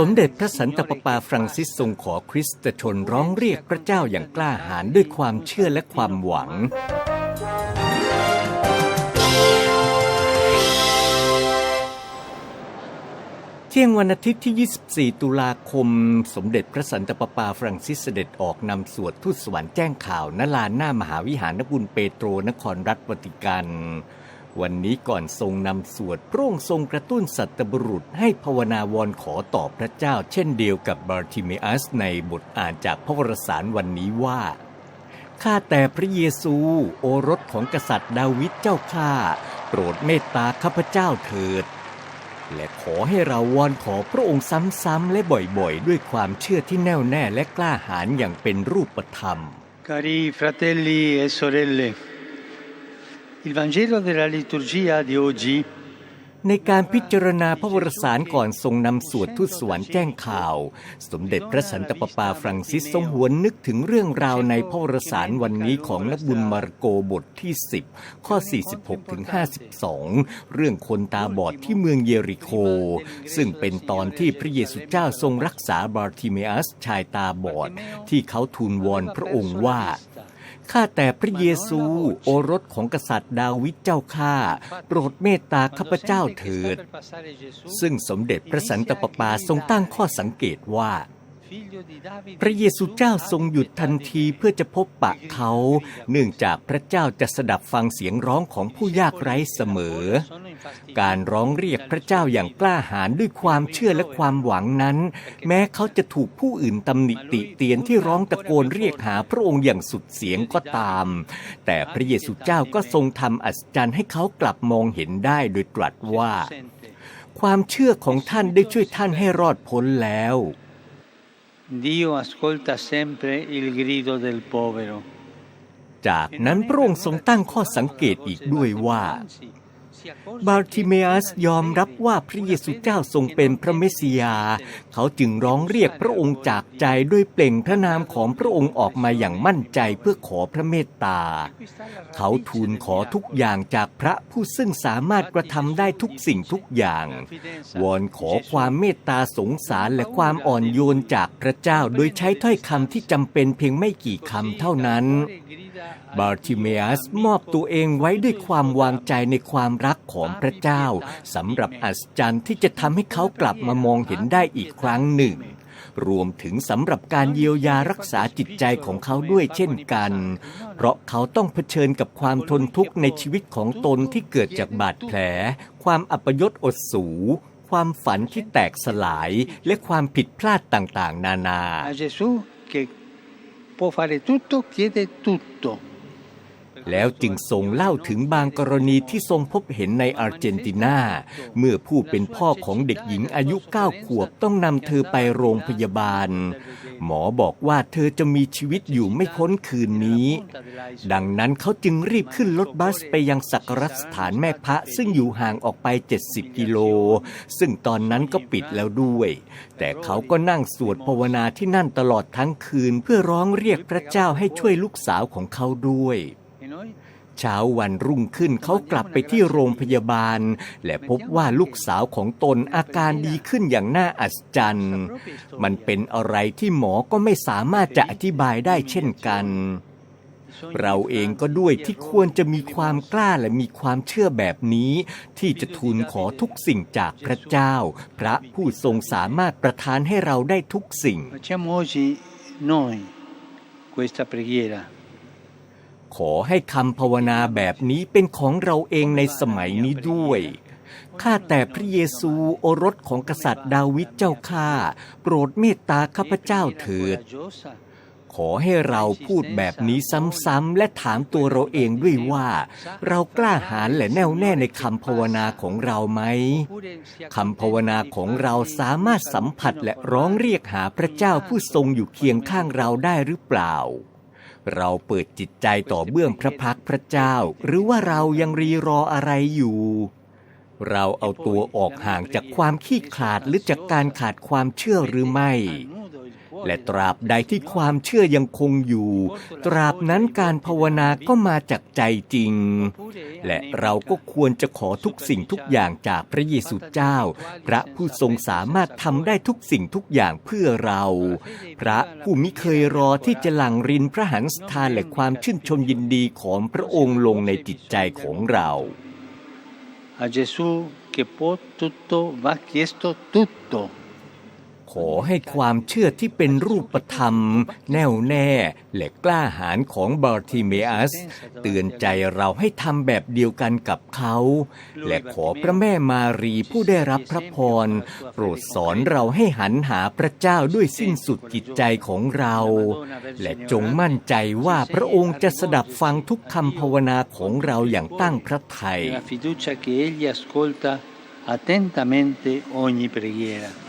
สมเด็จพระสันตะปาปาฟรังซิสทรงขอคริสตชนร้องเรียกพระเจ้าอย่างกล้าหาญด้วยความเชื่อและความหวัง เที่ยงวันอาทิตย์ที่ 24 ตุลาคม สมเด็จพระสันตะปาปาฟรังซิสเสด็จออกนำสวดทูตสวรรค์แจ้งข่าว ณลานหน้ามหาวิหารนบุญเปโตรนครรัฐวติกัน วันนี้ก่อนทรงนำสวดพระองค์ทรงกระตุ้นสัตบุรุษให้ภาวนาวอนขอต่อพระเจ้า เช่นเดียวกับบาร์ติเมอัสในบทอ่านจากพระวรสารวันนี้ว่า ข้าแต่พระเยซู โอรสของกษัตริย์ดาวิดเจ้าข้าโปรดเมตตาข้าพเจ้าเถิด และขอให้เราวอนขอพระองค์ซ้ำๆและบ่อยๆ ด้วยความเชื่อที่แน่วแน่และกล้าหาญอย่างเป็นรูปธรรม Cari fratelli e sorelle, il Vangelo della liturgia di oggi ในการพิจารณาพระวรสารก่อนทรงนำสวดทูตสวรรค์แจ้งข่าว สมเด็จพระสันตะปาปาฟรังซิสทรงหวนนึกถึงเรื่องราวในพระวรสารวันนี้ของนักบุญมาระโกบทที่ 10 ข้อ 46ถึง52 เรื่องคนตาบอดที่เมืองเยริโค ซึ่งเป็นตอนที่พระเยซูเจ้าทรงรักษาบาร์ติเมอัสชายตาบอด ที่เขาทูลวอนพระองค์ว่า ข้าแต่พระเยซู โอรสของกษัตริย์ดาวิดเจ้าข้าโปรดเมตตาข้าพเจ้าเถิด ซึ่งสมเด็จพระสันตะปาปาทรงตั้งข้อสังเกตว่า พระเยซูเจ้าทรงหยุดทันทีเพื่อจะพบปะเขา เนื่องจากพระเจ้าจะสดับฟังเสียงร้องของผู้ยากไร้เสมอ การร้องเรียกพระเจ้าอย่างกล้าหาญด้วยความเชื่อและความหวังนั้น แม้เขาจะถูกผู้อื่นตำหนิติเตียนที่ร้องตะโกนเรียกหาพระองค์อย่างสุดเสียงก็ตาม แต่พระเยซูเจ้าก็ทรงทำอัศจรรย์ให้เขากลับมองเห็นได้โดยตรัสว่า ความเชื่อของท่านได้ช่วยท่านให้รอดพ้นแล้ว Dio ascolta sempre il grido del povero. จากนั้นพระองค์ทรงตั้งข้อสังเกตอีกด้วยว่า บาร์ติเมอัสยอมรับว่าพระเยซูเจ้าทรงเป็นพระเมสสิยา เขาจึงร้องเรียกพระองค์จากใจด้วยเปล่งพระนามของพระองค์ออกมาอย่างมั่นใจเพื่อขอพระเมตตา เขาทูลขอทุกอย่างจากพระผู้ซึ่งสามารถกระทำได้ทุกสิ่งทุกอย่าง วอนขอความเมตตาสงสารและความอ่อนโยนจากพระเจ้าโดยใช้ถ้อยคำที่จำเป็นเพียงไม่กี่คำเท่านั้น บาร์ติเมอัสมอบตัวเองไว้ด้วยความวางใจในความรักของพระเจ้าสำหรับอัศจรรย์ที่จะทำให้เขากลับมามองเห็นได้อีกครั้งหนึ่ง รวมถึงสำหรับการเยียวยารักษาจิตใจของเขาด้วยเช่นกัน เพราะเขาต้องเผชิญกับความทนทุกข์ในชีวิตของตนที่เกิดจากบาดแผล ความอัปยศอดสูความฝันที่แตกสลายและความผิดพลาดต่างๆ นานา può fare tutto, chiede tutto. แล้วจึงทรงเล่าถึงบางกรณีที่ทรงพบเห็นในอาร์เจนตินา เมื่อผู้เป็นพ่อของเด็กหญิงอายุเก้าขวบต้องนำเธอไปโรงพยาบาล หมอบอกว่าเธอจะมีชีวิตอยู่ไม่พ้นคืนนี้ ดังนั้นเขาจึงรีบขึ้นรถบัสไปยังสักการสถานแม่พระซึ่งอยู่ห่างออกไป 70 กิโล ซึ่งตอนนั้นก็ปิดแล้วด้วย แต่เขาก็นั่งสวดภาวนาที่นั่นตลอดทั้งคืนเพื่อร้องเรียกพระเจ้าให้ช่วยลูกสาวของเขาด้วย เช้าวันรุ่งขึ้นเขากลับไปที่โรงพยาบาล และพบว่าลูกสาวของตนอาการดีขึ้นอย่างน่าอัศจรรย์ มันเป็นอะไรที่หมอก็ไม่สามารถจะอธิบายได้เช่นกัน เราเองก็ด้วยที่ควรจะมีความกล้าและมีความเชื่อแบบนี้ ที่จะทูลขอทุกสิ่งจากพระเจ้า พระผู้ทรงสามารถประทานให้เราได้ทุกสิ่ง facciamo oggi noi questa preghiera. ขอให้คำภาวนาแบบนี้เป็นของเราเองในสมัยนี้ด้วย ข้าแต่พระเยซูโอรสของกษัตริย์ดาวิดเจ้าข้า โปรดเมตตาข้าพเจ้าเถิด ขอให้เราพูดแบบนี้ซ้ำๆและถามตัวเราเองด้วยว่า เรากล้าหาญและแน่วแน่ในคำภาวนาของเราไหมคำภาวนาของเราสามารถสัมผัสและร้องเรียกหาพระเจ้าผู้ทรงอยู่เคียงข้างเราได้หรือเปล่า เราเปิดจิตใจต่อเบื้องพระพักพระเจ้า หรือว่าเรายังรีรออะไรอยู่ เราเอาตัวออกห่างจากความขี้ขลาดหรือจากการขาดความเชื่อหรือไม่ และตราบใดที่ความเชื่อยังคงอยู่ ตราบนั้นการภาวนาก็มาจากใจจริง และเราก็ควรจะขอทุกสิ่งทุกอย่างจากพระเยซูเจ้า พระผู้ทรงสามารถทำได้ทุกสิ่งทุกอย่างเพื่อเรา พระผู้มิเคยรอที่จะหลั่งรินพระหันสถานและความชื่นชมยินดีของพระองค์ลงในจิตใจของเรา A Gesù che può tutto va chiesto tutto. ขอให้ความเชื่อที่เป็นรูปธรรม แน่วแน่และกล้าหาญของบาร์ติเมอัส เตือนใจเราให้ทำแบบเดียวกันกับเขา และขอพระแม่มารีผู้ได้รับพระพร โปรดสอนเราให้หันหาพระเจ้าด้วยสิ้นสุดจิตใจของเรา และจงมั่นใจว่าพระองค์จะสดับฟังทุกคำภาวนาของเราอย่างตั้งพระทัย attentamente ogni preghiera.